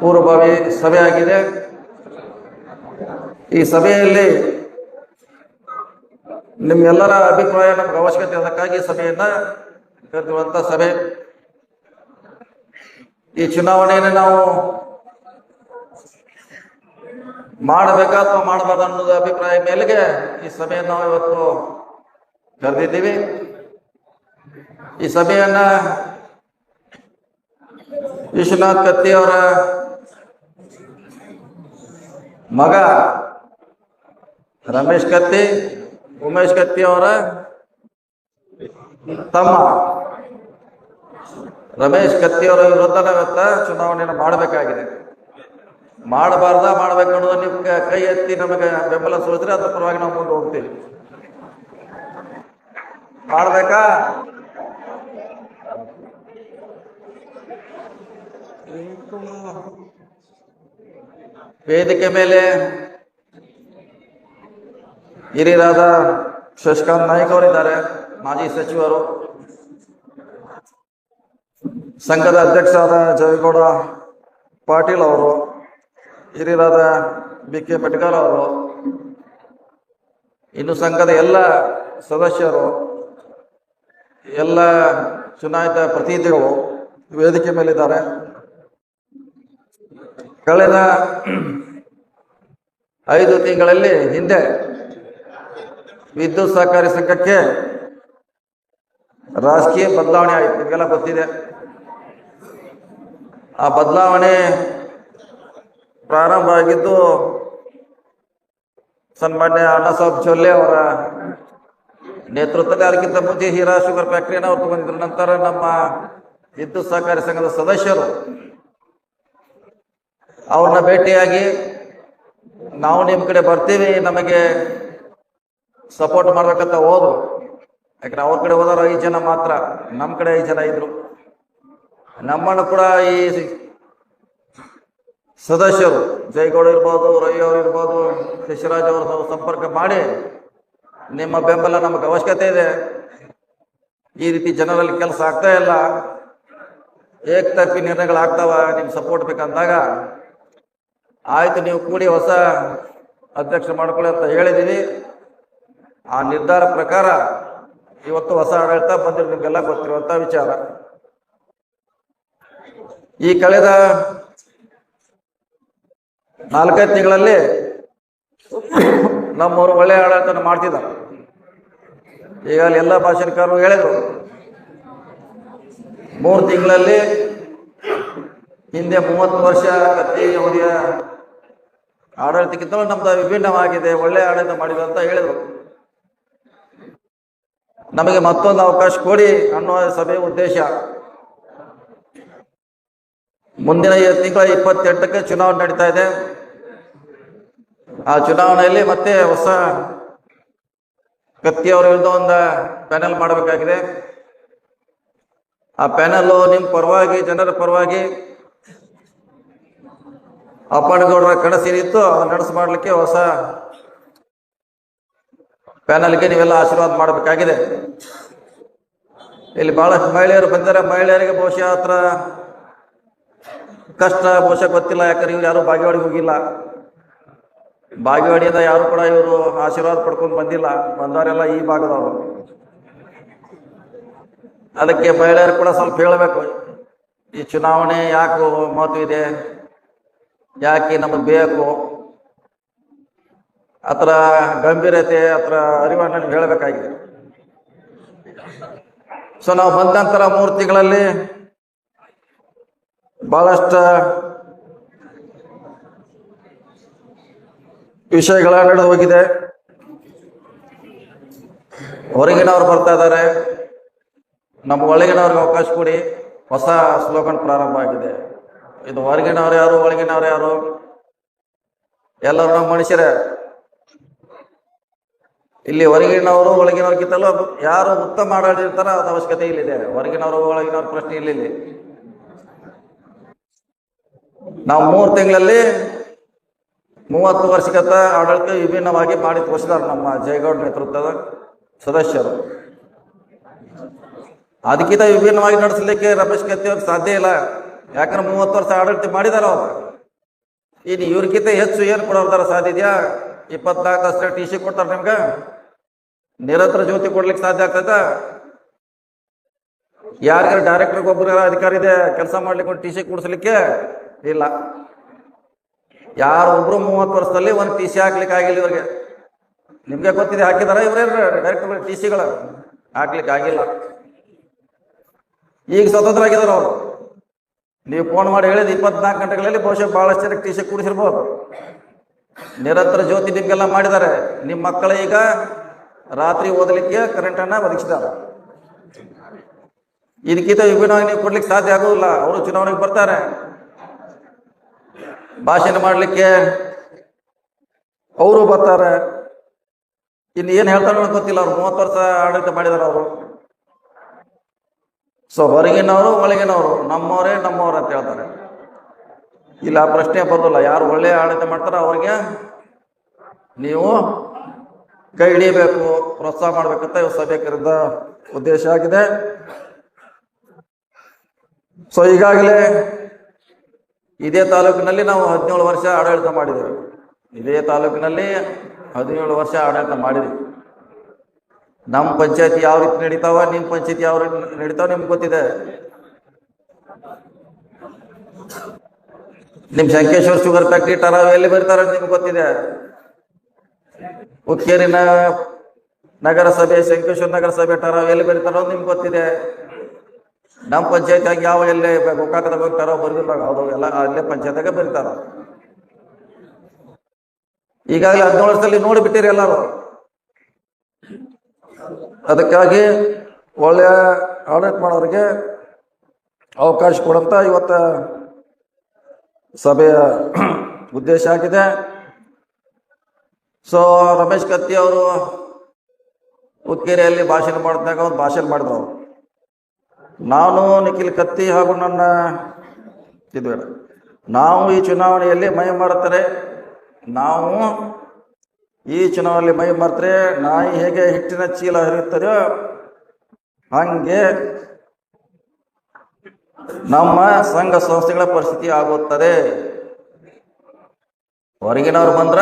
ಪೂರ್ವಭಾವಿ ಸಭೆ ಆಗಿದೆ ಈ ಸಭೆಯಲ್ಲಿ ನಿಮ್ಮೆಲ್ಲರ ಅಭಿಪ್ರಾಯ, ನಮ್ಗೆ ಅವಶ್ಯಕತೆ ಅದಕ್ಕಾಗಿ ಸಭೆಯನ್ನ ಕರೆದಿರುವಂತ ಸಭೆ. ಈ ಚುನಾವಣೆಯನ್ನು ನಾವು ಮಾಡಬೇಕಾ ಅಥವಾ ಮಾಡಬಾರ್ದು ಅನ್ನೋದು ಅಭಿಪ್ರಾಯ ಮೇಲೆಗೆ ಈ ಸಭೆಯನ್ನು ನಾವು ಇವತ್ತು ಕರೆದಿದ್ದೀವಿ. ಈ ಸಭೆಯನ್ನ ವಿಶ್ವನಾಥ್ ಕತ್ತಿ ಅವರ ಮಗ ರಮೇಶ್ ಕತ್ತಿ ಉಮೇಶ್ ಕತ್ತಿ ಅವರ ತಮ್ಮ. ರಮೇಶ್ ಕತ್ತಿ ಅವರ ವಿರುದ್ಧ ನಾವಿವತ್ತ ಚುನಾವಣೆಯನ್ನು ಮಾಡಬೇಕಾಗಿದೆ. ಮಾಡಬಾರ್ದ, ಮಾಡ್ಬೇಕು ಅನ್ನೋದು ನೀವು ಕ- ಎತ್ತಿ ನಮಗೆ ಬೆಂಬಲ ಸೂಚಿದ್ರೆ ಅದ್ರ ಪರವಾಗಿ ನಾವು ಮುಂದೆ ಹೋಗ್ತೀವಿ. ಮಾಡ್ಬೇಕಾ? ವೇದಿಕೆ ಮೇಲೆ ಹಿರಿಯರಾದ ಶಶಿಕಾಂತ್ ನಾಯ್ಕ ಅವರಿದ್ದಾರೆ, ಮಾಜಿ ಸಚಿವರು. ಸಂಘದ ಅಧ್ಯಕ್ಷರಾದ ಜಯಗೌಡ ಪಾಟೀಲ್ ಅವರು ಹಿರಿಯರಾದ ಬಿ ಕೆ ಪಟ್ಕರ್ ಅವರು, ಇನ್ನು ಸಂಘದ ಎಲ್ಲ ಸದಸ್ಯರು, ಎಲ್ಲ ಚುನಾಯಿತ ಪ್ರತಿನಿಧಿಗಳು ವೇದಿಕೆ ಮೇಲಿದ್ದಾರೆ. ಕಳೆದ ಐದು ತಿಂಗಳಲ್ಲಿ ಹಿಂದೆ ವಿದ್ಯುತ್ ಸಹಕಾರಿ ಸಂಘಕ್ಕೆ ರಾಜಕೀಯ ಬದಲಾವಣೆ ಆಯಿತು. ನಿಮಗೆಲ್ಲ ಗೊತ್ತಿದೆ. ಆ ಬದಲಾವಣೆ ಪ್ರಾರಂಭ ಆಗಿದ್ದು ಸನ್ಮಾನ್ಯ ಅಣ್ಣಾಸಾಬ್ ಚೊಲ್ಲೆ ಅವರ ನೇತೃತ್ವದಲ್ಲಿ. ಅದಕ್ಕಿಂತ ಮುಂಚೆ ಹೀರಾ ಶುಗರ್ ಫ್ಯಾಕ್ಟ್ರಿಯನ್ನು ಅವರು ತಗೊಂಡಿದ್ರು. ನಂತರ ನಮ್ಮ ವಿದ್ಯುತ್ ಸಹಕಾರಿ ಸಂಘದ ಸದಸ್ಯರು ಅವ್ರನ್ನ ಭೇಟಿಯಾಗಿ ನಾವು ನಿಮ್ಮ ಕಡೆ ಬರ್ತೀವಿ. ನಮಗೆ ಸಪೋರ್ಟ್ ಮಾಡ್ಬೇಕಂತ ಹೋದ್ರು. ಯಾಕಂದ್ರೆ ಅವ್ರ ಕಡೆ ಹೋದಾರ ಐದು ಜನ ಮಾತ್ರ ನಮ್ಮ ಕಡೆ ಐದು ಜನ ಇದ್ರು. ನಮ್ಮನ್ನು ಕೂಡ ಈ ಸದಸ್ಯರು, ಜೈಗೌಡ ಇರ್ಬೋದು, ರವಿ ಅವರು ಇರ್ಬೋದು, ಶಶಿರಾಜ್ ಅವರು ಸಂಪರ್ಕ ಮಾಡಿ ನಿಮ್ಮ ಬೆಂಬಲ ನಮಗೆ ಅವಶ್ಯಕತೆ ಇದೆ. ಈ ರೀತಿ ಜನರಲ್ಲಿ ಕೆಲಸ ಆಗ್ತಾ ಇಲ್ಲ. ಏಕತರ್ಫಿ ನಿರ್ಣಯಗಳಾಗ್ತಾವ ನಿಮ್ಗೆ ನಿಮ್ ಸಪೋರ್ಟ್ ಬೇಕಂದಾಗ ಆಯ್ತು, ನೀವು ಕೂಡಿ ಹೊಸ ಅಧ್ಯಕ್ಷ ಮಾಡ್ಕೊಳ್ಳಿ ಅಂತ ಹೇಳಿದೀವಿ ಆ ನಿರ್ಧಾರ ಪ್ರಕಾರ ಇವತ್ತು ಹೊಸ ಆಡಳಿತ ಬಂದಿರೋ ನಿಮಗೆಲ್ಲ ಗೊತ್ತಿರುವಂತ ವಿಚಾರ. ಈ ಕಳೆದ ನಾಲ್ಕೈದು ತಿಂಗಳಲ್ಲಿ ನಮ್ಮವರು ಒಳ್ಳೆ ಆಡಳಿತ ಮಾಡ್ತಿದ್ದಾರೆ. ಈಗ ಅಲ್ಲಿ ಎಲ್ಲ ಭಾಷಣಕಾರರು ಹೇಳಿದ್ರು. ಮೂರು ತಿಂಗಳಲ್ಲಿ ಹಿಂದೆ ಮೂವತ್ತು ವರ್ಷ ಕತ್ತಿ ಅವಧಿಯ ಆಡಳಿತಕ್ಕಿಂತಲೂ ನಮ್ದು ವಿಭಿನ್ನವಾಗಿದೆ ಒಳ್ಳೆ ಆಡಳಿತ ಮಾಡಿದ್ರು ಅಂತ ಹೇಳಿದ್ರು. ನಮಗೆ ಮತ್ತೊಂದು ಅವಕಾಶ ಕೊಡಿ ಅನ್ನೋ ಸಭೆ ಉದ್ದೇಶ. ಮುಂದಿನ ತಿಂಗಳ ಇಪ್ಪತ್ತೆಂಟಕ್ಕೆ ಚುನಾವಣೆ ನಡೀತಾ ಇದೆ. ಆ ಚುನಾವಣೆಯಲ್ಲಿ ಮತ್ತೆ ಹೊಸ ಕತ್ತಿ ಅವರ ವಿರುದ್ಧ ಒಂದು ಪ್ಯಾನೆಲ್ ಮಾಡಬೇಕಾಗಿದೆ. ಆ ಪ್ಯಾನೆಲ್ ನಿಮ್ಮ ಪರವಾಗಿ, ಜನರ ಪರವಾಗಿ ಅಪ್ಪಣ್ಣಗೌಡರ ಕನಸಿನಿತ್ತು ಅದು ನಡೆಸಿ ಮಾಡಲಿಕ್ಕೆ ಹೊಸ ಪ್ಯಾನಲ್ಗೆ ನೀವೆಲ್ಲ ಆಶೀರ್ವಾದ ಮಾಡಬೇಕಾಗಿದೆ. ಇಲ್ಲಿ ಬಹಳಷ್ಟು ಮಹಿಳೆಯರು ಬಂದಿದ್ದಾರೆ. ಮಹಿಳೆಯರಿಗೆ ಬಹುಶಃ ಹತ್ರ ಕಷ್ಟ ಬಹುಶಃ ಗೊತ್ತಿಲ್ಲ. ಯಾಕಂದ್ರೆ ಇವ್ರು ಯಾರು ಬಾಗೇವಾಡಿಗೆ ಹೋಗಿಲ್ಲ. ಬಾಗೇವಾಡಿಯಿಂದ ಯಾರು ಕೂಡ ಇವರು ಆಶೀರ್ವಾದ ಪಡ್ಕೊಂಡು ಬಂದಿಲ್ಲ. ಬಂದವರೆಲ್ಲ ಈ ಭಾಗದವರು. ಅದಕ್ಕೆ ಮಹಿಳೆಯರು ಕೂಡ ಸ್ವಲ್ಪ ಹೇಳಬೇಕು. ಈ ಚುನಾವಣೆ ಯಾಕೆ ಮಹತ್ವ ಇದೆ? ಯಾಕೆ ನಮಗೆ ಬೇಕು? ಅದರ ಗಂಭೀರತೆ ಅದರ ಅರಿವನ್ನು ನಿಮ್ಗೆ ಹೇಳಬೇಕಾಗಿದೆ. ಸೊ ನಾವು ಬಂದ ನಂತರ ಮೂರು ತಿಂಗಳಲ್ಲಿ ಬಹಳಷ್ಟು ವಿಷಯಗಳ ನಡೆದು ಹೋಗಿದೆ. ಹೊರಗಿನವ್ರು ಬರ್ತಾ ಇದ್ದಾರೆ. ನಮ್ಮ ಒಳಗಿನವ್ರಿಗೆ ಅವಕಾಶ ಕೊಡಿ. ಹೊಸ ಶ್ಲೋಕನ ಪ್ರಾರಂಭ ಆಗಿದೆ. ಇದು ಹೊರಗಿನವ್ರು ಯಾರು, ಒಳಗಿನವ್ರು ಯಾರು? ಎಲ್ಲರೂ ನಮ್ಮ ಮನುಷ್ಯರೇ. ಇಲ್ಲಿ ಹೊರಗಿನವರು ಒಳಗಿನವ್ರಿಗಿಂತಲೂ ಯಾರು ಉತ್ತಮ ಆಡಳಿತಾರೋ ಅದು ಅವಶ್ಯಕತೆ ಇಲ್ಲಿದೆ. ಹೊರಗಿನವರು ಒಳಗಿನವ್ರ ಪ್ರಶ್ನೆ ಇಲ್ಲ ನಾವು ಮೂರು ತಿಂಗಳಲ್ಲಿ ಮೂವತ್ತು ವರ್ಷಗತ ಆಡಳಿತ ವಿಭಿನ್ನವಾಗಿ ಮಾಡಿ ತೋರಿಸಿದಾರೆ ನಮ್ಮ ಜಯಗೌಡ ನೇತೃತ್ವದ ಸದಸ್ಯರು. ಅದಕ್ಕಿಂತ ವಿಭಿನ್ನವಾಗಿ ನಡೆಸಲಿಕ್ಕೆ ರಮೇಶ್ ಕತ್ತಿ ಅವ್ರಿಗೆ ಸಾಧ್ಯ ಇಲ್ಲ. ಯಾಕಂದ್ರೆ ಮೂವತ್ತು ವರ್ಷ ಆಡಳಿತ ಮಾಡಿದಾರ ಅವರು. ಇನ್ನು ಇವ್ರಿಗಿಂತ ಹೆಚ್ಚು ಏನು ಕೊಡೋದಾರ ಸಾಧ್ಯ ಇದೆಯಾ? ಇಪ್ಪತ್ನಾಲ್ಕು ಅಷ್ಟೇ ಟಿ ಸಿ ಕೊಡ್ತಾರೆ ನಿಮ್ಗೆ. ನಿರಂತರ ಜ್ಯೋತಿ ಕೊಡ್ಲಿಕ್ಕೆ ಸಾಧ್ಯ ಆಗ್ತದ? ಯಾರಿಗಾರ ಡೈರೆಕ್ಟರ್ ಒಬ್ಬರ ಅಧಿಕಾರಿ ಇದೆ, ಕೆಲಸ ಮಾಡ್ಲಿಕ್ಕೆ ಒಂದು ಟಿ ಸಿ ಕೊಡಿಸ್ಲಿಕ್ಕೆ? ಇಲ್ಲ. ಯಾರು ಒಬ್ರು ಮೂವತ್ತು ವರ್ಷದಲ್ಲಿ ಒಂದು ಟಿ ಸಿ ಹಾಕ್ಲಿಕ್ಕೆ ಆಗಿಲ್ಲ ಇವ್ರಿಗೆ. ನಿಮ್ಗೆ ಗೊತ್ತಿದೆ, ಹಾಕಿದಾರ ಇವರೇ ಡೈರೆಕ್ಟರ್ ಟಿ ಸಿಗಳ ಹಾಕ್ಲಿಕ್ಕೆ ಆಗಿಲ್ಲ. ಈಗ ಸ್ವತಂತ್ರ ಆಗಿದಾರ ಅವರು. ನೀವು ಫೋನ್ ಮಾಡಿ ಹೇಳಿದ ಇಪ್ಪತ್ನಾಲ್ಕು ಗಂಟೆಗಳಲ್ಲಿ ಬಹುಶಃ ಬಹಳಷ್ಟು ಜನಕ್ಕೆ ಟಿ ಸಿ ಕೂಡಿಸಿರ್ಬೋದು. ನಿರಂತರ ಜ್ಯೋತಿ ನಿಮ್ಗೆಲ್ಲ ಮಾಡಿದ್ದಾರೆ. ನಿಮ್ಮ ಮಕ್ಕಳು ಈಗ ರಾತ್ರಿ ಓದಲಿಕ್ಕೆ ಕರೆಂಟನ್ನು ಒದಗಿಸಿದ್ದಾರೆ ಇದಕ್ಕಿಂತ ವಿಭಿನ್ನವಾಗಿ ನೀವು ಕೊಡ್ಲಿಕ್ಕೆ ಸಾಧ್ಯ ಆಗುವುದಿಲ್ಲ ಅವರು ಚುನಾವಣೆಗೆ ಬರ್ತಾರೆ. ಭಾಷಣ ಮಾಡಲಿಕ್ಕೆ ಅವರು ಬರ್ತಾರೆ. ಇನ್ನು ಏನು ಹೇಳ್ತಾರೋ ಗೊತ್ತಿಲ್ಲ. ಅವ್ರು ಮೂವತ್ತು ವರ್ಷ ಆಡಳಿತ ಮಾಡಿದಾರೆ ಅವರು. ಸೊ ಹೊರಗಿನವರು, ಒಳಗಿನವರು, ನಮ್ಮವರೇ, ನಮ್ಮವ್ರು ಅಂತ ಹೇಳ್ತಾರೆ. ಇಲ್ಲ, ಪ್ರಶ್ನೆ ಬರೋದಿಲ್ಲ ಯಾರು ಒಳ್ಳೆ ಆಡಳಿತ ಮಾಡ್ತಾರೋ ಅವ್ರಿಗೆ ನೀವು ಕೈ ಹಿಡಿಯಬೇಕು ಪ್ರೋತ್ಸಾಹ ಮಾಡ್ಬೇಕಂತ ಇವು ಸಭೆ ಉದ್ದೇಶ ಆಗಿದೆ. ಸೊ ಈಗಾಗಲೇ ಇದೇ ತಾಲೂಕಿನಲ್ಲಿ ನಾವು ಹದಿನೇಳು ವರ್ಷ ಆಡಳಿತ ಮಾಡಿದ್ದೇವೆ. ಇದೇ ತಾಲೂಕಿನಲ್ಲಿ ಹದಿನೇಳು ವರ್ಷ ಆಡಳಿತ ಮಾಡಿದ್ವಿ ನಮ್ಮ ಪಂಚಾಯತಿ ಯಾವ ರೀತಿ ನಡೀತಾವ, ನಿಮ್ಮ ಪಂಚಾಯತಿ ಯಾವ ರೀತಿ ನಡೀತಾವ ನಿಮ್ಗೆ ಗೊತ್ತಿದೆ? ನಿಮ್ ಶಂಕೇಶ್ವರ ಶುಗರ್ ಫ್ಯಾಕ್ಟ್ರಿ ಟರಾವ್ ಎಲ್ಲಿ ಬರ್ತಾರ ನಿಮ್ಗೆ ಗೊತ್ತಿದೆ? ಹುಕ್ಕೇರಿನ ನಗರಸಭೆ, ಶಂಕೇಶ್ವರ ನಗರಸಭೆ ಟರಾವ್ ಎಲ್ಲಿ ಬರೀತಾರೋ ನಿಮ್ಗೆ ಗೊತ್ತಿದೆ. ನಮ್ಮ ಪಂಚಾಯತಿಯಾಗಿ ಯಾವ ಎಲ್ಲೇ ಗೋಕಾಕದ ಬರ್ತಾರೋ ಬರ್ದಿಲ್ಲ, ಅದು ಎಲ್ಲ ಅಲ್ಲೇ ಪಂಚಾಯತ್ಯಾಗ ಬರೀತಾರ. ಈಗಾಗಲೇ ಹದಿನೇಳು ವರ್ಷದಲ್ಲಿ ನೋಡಿಬಿಟ್ಟಿರಿ ಎಲ್ಲರೂ. ಅದಕ್ಕಾಗಿ ಒಳ್ಳೆಯ ಆಡಳಿತ ಮಾಡೋರಿಗೆ ಅವಕಾಶ ಕೊಡಂತ ಇವತ್ತ ಸಭೆಯ ಉದ್ದೇಶ ಆಗಿದೆ. ಸೊ ರಮೇಶ್ ಕತ್ತಿ ಅವರು ಉತ್ಕೇರಿಯಲ್ಲಿ ಭಾಷಣ ಮಾಡಿದಾಗ ಒಂದು ಭಾಷಣ ಮಾಡಿದ್ರು. ಅವರು ನಾನು ನಿಖಿಲ್ ಕತ್ತಿ ಹಾಗೂ ನನ್ನ ಇದು ನಾವು ಈ ಚುನಾವಣೆಯಲ್ಲಿ ಮೈ ಮಾಡ್ತಾರೆ ನಾವು ಈ ಚುನಾವಣೆಯಲ್ಲಿ ಮೈ ಮಾಡ್ತಾರೆ ನಾಯಿ ಹೇಗೆ ಹಿಟ್ಟಿನ ಚೀಲ ಹರಿಯುತ್ತದೆಯೋ ಹಂಗೆ ನಮ್ಮ ಸಂಘ ಸಂಸ್ಥೆಗಳ ಪರಿಸ್ಥಿತಿ ಆಗುತ್ತದೆ. ಹೊರಗಿನವ್ರು ಬಂದ್ರ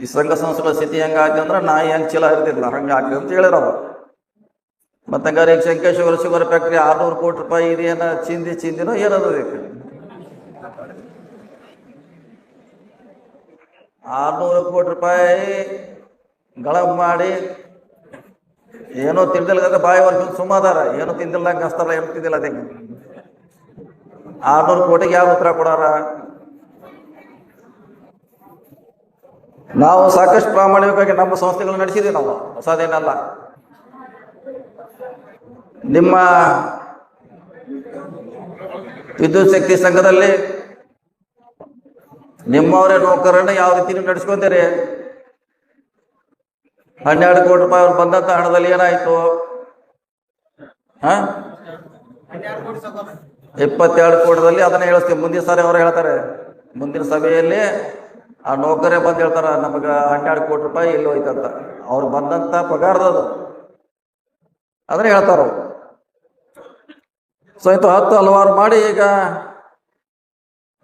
ಈ ಸಂಘ ಸಂಸ್ಥೆಗಳ ಸ್ಥಿತಿ ಹೆಂಗಾಗ್ತದೆ ಅಂದ್ರೆ ನಾಯಿ ಹೆಂಗ್ ಚೀಲ ಇರ್ತಿಲ್ಲ ಹಂಗ ಅಂತ ಹೇಳಿರವ ಮತ್ತೆ ಹಂಗಾರೆ ಈಗ ಶಂಕೇಶ್ವರ ಶುಗರ್ ಫ್ಯಾಕ್ಟ್ರಿ ಆರ್ನೂರು ಕೋಟಿ ರೂಪಾಯಿ ಇದೇನ ಚಿಂದಿ ಚಿಂದಿನೋ ಏನದು ಆರ್ನೂರು ಕೋಟಿ ರೂಪಾಯಿ ಗಳ ಮಾಡಿ ಏನೋ ತಿಂದಿಲ್ಲ ಬಾಯಿ ವರ್ಷ ಸುಮಾದಾರ. ಏನೋ ತಿಂದಿಲ್ಲ ಹಸ್ತಾರ ಏನೋ ತಿಂದಿಲ್ಲ ಅದೇ ಆರ್ನೂರು ಕೋಟಿಗೆ ಯಾವ ಉತ್ತರ ಕೊಡಾರ? ನಾವು ಸಾಕಷ್ಟು ಪ್ರಾಮಾಣಿಕವಾಗಿ ನಮ್ಮ ಸಂಸ್ಥೆಗಳನ್ನು ನಡೆಸಿದ್ದೀವಿ ನಾವು. ಹೊಸದೇನಲ್ಲ. ನಿಮ್ಮ ವಿದ್ಯುತ್ ಶಕ್ತಿ ಸಂಘದಲ್ಲಿ ನಿಮ್ಮವರೇ ನೌಕರನ್ನ ಯಾವ ರೀತಿ ನಡೆಸ್ಕೊಂತೀರಿ ಹನ್ನೆರಡು ಕೋಟಿ ರೂಪಾಯಿ ಅವ್ರು ಬಂದಂತ ಹಣದಲ್ಲಿ ಏನಾಯ್ತು? ಇಪ್ಪತ್ತೆರಡು ಕೋಟಿದಲ್ಲಿ ಅದನ್ನ ಹೇಳಿಸ್ತೀವಿ. ಮುಂದಿನ ಸಾರಿ ಅವ್ರು ಹೇಳ್ತಾರೆ. ಮುಂದಿನ ಸಭೆಯಲ್ಲಿ ಆ ನೌಕರೇ ಬಂದು ಹೇಳ್ತಾರ, ನಮಗೆ ಹನ್ನೆರಡು ಕೋಟಿ ರೂಪಾಯಿ ಎಲ್ಲಿ ಹೋಯ್ತಂತ ಅವ್ರು ಬಂದಂತ ಪಗಾರದದು ಅದನ್ನ ಹೇಳ್ತಾರ ಅವ್ರು. ಸೊ ಇಂಥ ಹತ್ತು ಹಲವಾರು ಮಾಡಿ ಈಗ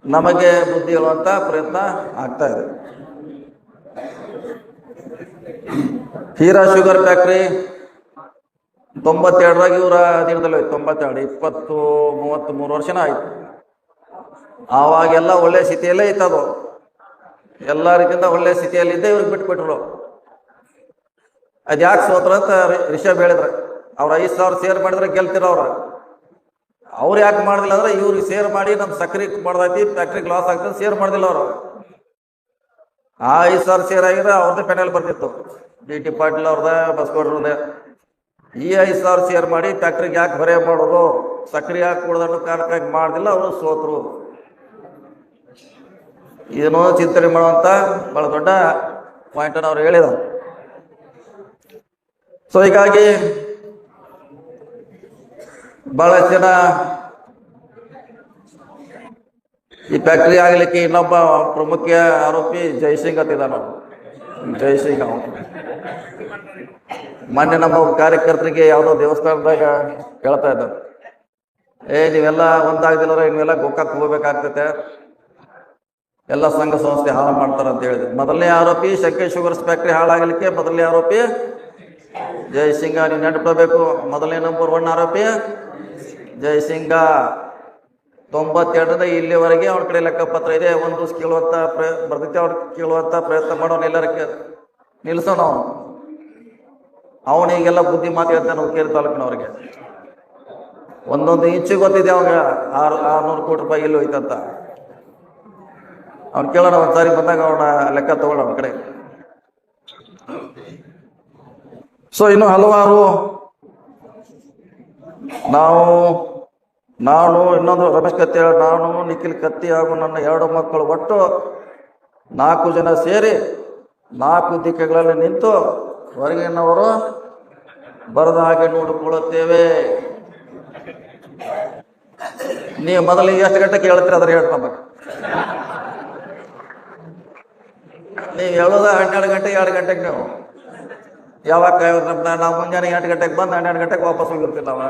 ನಮಗೆ ಬುದ್ಧಿ ಹೇಳುವಂತ ಪ್ರಯತ್ನ ಆಗ್ತಾ ಇದೆ. ಹೀರಾ ಶುಗರ್ ಫ್ಯಾಕ್ಟ್ರಿ ತೊಂಬತ್ತೆರಡರಾಗ ಇವರ ದಿನದಲ್ಲಿ ಹೋಯ್ತು. ತೊಂಬತ್ತೆರಡು, ಇಪ್ಪತ್ತು, ಮೂವತ್ತ್, ಮೂರು ವರ್ಷನ ಆಯ್ತು. ಆವಾಗೆಲ್ಲ ಒಳ್ಳೆ ಸ್ಥಿತಿಯಲ್ಲೇ ಇತ್ತದು ಎಲ್ಲ ರೀತಿಯಿಂದ ಒಳ್ಳೆ ಸ್ಥಿತಿಯಲ್ಲಿದ್ದೆ ಇವ್ರಿಗೆ ಬಿಟ್ಬಿಟ್ರು. ಅದು ಯಾಕೆ ಸೋತ್ರ ಅಂತ ರಿಷಬ್ ಹೇಳಿದ್ರೆ. ಅವ್ರ ಐದು ಸಾವಿರ ಸೇರ್ ಮಾಡಿದ್ರೆ ಗೆಲ್ತಿರ ಅವ್ರ. ಅವ್ರು ಯಾಕೆ ಮಾಡ್ದಿಲ್ಲ ಅಂದ್ರೆ ಇವ್ರಿಗೆ ಸೇರ್ ಮಾಡಿ ನಮ್ಮ ಸಕ್ರಿ ಮಾಡ್ದೈತಿ ಫ್ಯಾಕ್ಟ್ರಿಗೆ ಲಾಸ್ ಆಗ್ತದೆ ಸೇರ್ ಮಾಡ್ದಿಲ್ಲ ಅವರು. ಆ ಐದು ಸಾವಿರ ಸೇರ್ ಆಗಿದ್ರೆ ಅವ್ರದ್ದು ಪೆನಲ್ ಬರ್ತಿತ್ತು. ಡಿ ಟಿ ಪಾಟೀಲ್ ಅವ್ರದ ಬಸ್ಕೋಡ್ರದೇ ಈ ಐದು ಸಾವಿರ ಸೇರ್ ಮಾಡಿ ಫ್ಯಾಕ್ಟ್ರಿಗೆ ಯಾಕೆ ಬರೆಯ ಮಾಡೋದು? ಸಕ್ರಿ ಯಾಕೆ ಕೊಡೋದನ್ನು ಕಾರಣಕ್ಕಾಗಿ ಮಾಡ್ದಿಲ್ಲ, ಅವರು ಸೋತರು. ಏನೋ ಚಿಂತನೆ ಮಾಡುವಂತ ಬಹಳ ದೊಡ್ಡ ಪಾಯಿಂಟ್ ಅವ್ರು ಹೇಳಿದ ಸೊ ಹೀಗಾಗಿ ಬಹಳಷ್ಟು ಜನ ಈ ಫ್ಯಾಕ್ಟ್ರಿ ಆಗಲಿಕ್ಕೆ ಇನ್ನೊಬ್ಬ ಪ್ರಮುಖ ಆರೋಪಿ ಜೈಸಿಂಗ್ ಅಂತಿದ್ದಾನ ಜೈಸಿಂಗ್ ಅವನು. ಮೊನ್ನೆ ನಮ್ಮ ಕಾರ್ಯಕರ್ತರಿಗೆ ಯಾವುದೋ ದೇವಸ್ಥಾನದಾಗ ಹೇಳ್ತಾ ಇದ್ದ ಏ, ನೀವೆಲ್ಲ ಒಂದಾಗ್ದಿಲ್ಲ ನೀವೆಲ್ಲ ಗೋಕಾಕ್ ಹೋಗ್ಬೇಕಾಗ್ತೈತೆ. ಎಲ್ಲ ಸಂಘ ಸಂಸ್ಥೆ ಹಾಳು ಮಾಡ್ತಾರೆ ಅಂತ ಹೇಳಿದ್ರು. ಮೊದಲನೇ ಆರೋಪಿ ಶಕ್ಕೆ ಶುಗರ್ಸ್ ಫ್ಯಾಕ್ಟ್ರಿ ಹಾಳಾಗಲಿಕ್ಕೆ ಮೊದಲನೇ ಆರೋಪಿ ಜಯಸಿಂಗ ನೀವು ನೆನಪಿಡಬೇಕು ಮೊದಲನೇ ನಂಬರ್ ಒನ್ ಆರೋಪಿ ಜಯಸಿಂಗ ತೊಂಬತ್ತೆರಡರಿಂದ ಇಲ್ಲಿವರೆಗೆ ಅವ್ರ ಕಡೆ ಲೆಕ್ಕಪತ್ರ ಇದೆ. ಒಂದು ದಿವಸ ಕೇಳುವಂತ ಪ್ರಯ ಬರ್ತೈತೆ ಅವ್ರು ಕೇಳುವಂತ ಪ್ರಯತ್ನ ಮಾಡೋನು ಎಲ್ಲರ ನಿಲ್ಸೋಣ ಅವನು. ಅವನಿಗೆಲ್ಲ ಬುದ್ಧಿ ಮಾತು ಹೇಳ್ತಾನೆ ಹುಕ್ಕೇರಿ ತಾಲೂಕಿನವ್ರಿಗೆ. ಒಂದೊಂದು ಇಂಚು ಗೊತ್ತಿದೆ ಅವಾಗ ಆರು, ಆರುನೂರು ಕೋಟಿ ರೂಪಾಯಿ ಇಲ್ಲಿ ಹೋಯ್ತಂತ. ಅವ್ನು ಕೇಳೋಣ ಒಂದ್ಸಾರಿ ಬಂದಾಗ ಅವನ ಲೆಕ್ಕ ತಗೊಳ್ಳೋಣ ಅವನ ಕಡೆ. ಸೊ ಇನ್ನು ಹಲವಾರು ನಾವು, ನಾನು, ಇನ್ನೊಂದು ರಮೇಶ್ ಕತ್ತಿ ನಾನು, ನಿಖಿಲ್ ಕತ್ತಿ ಹಾಗೂ ನನ್ನ ಎರಡು ಮಕ್ಕಳು ಒಟ್ಟು ನಾಲ್ಕು ಜನ ಸೇರಿ ನಾಲ್ಕು ದಿಕ್ಕಗಳಲ್ಲಿ ನಿಂತು ಹೊರಗಿನವರು ಬರದ ಹಾಗೆ ನೋಡಿಕೊಳ್ಳುತ್ತೇವೆ. ನೀವು ಮೊದಲಿಗೆ ಎಷ್ಟು ಗಂಟೆ ಹೇಳ್ತೀರಿ ಅದ್ರ ಹೇಳ್ತಾ ನೀವು ಹೇಳೋದ ಹನ್ನೆರಡು ಗಂಟೆ, ಎರಡು ಗಂಟೆಗೆ ನೀವು. ಯಾವಾಗ ನಾವು ಮುಂಜಾನೆ ಎಂಟು ಗಂಟೆಗೆ ಬಂದು ಹನ್ನೆರಡು ಗಂಟೆಗೆ ವಾಪಸ್ ಹೋಗಿರ್ತೀವಿ ನಾವು.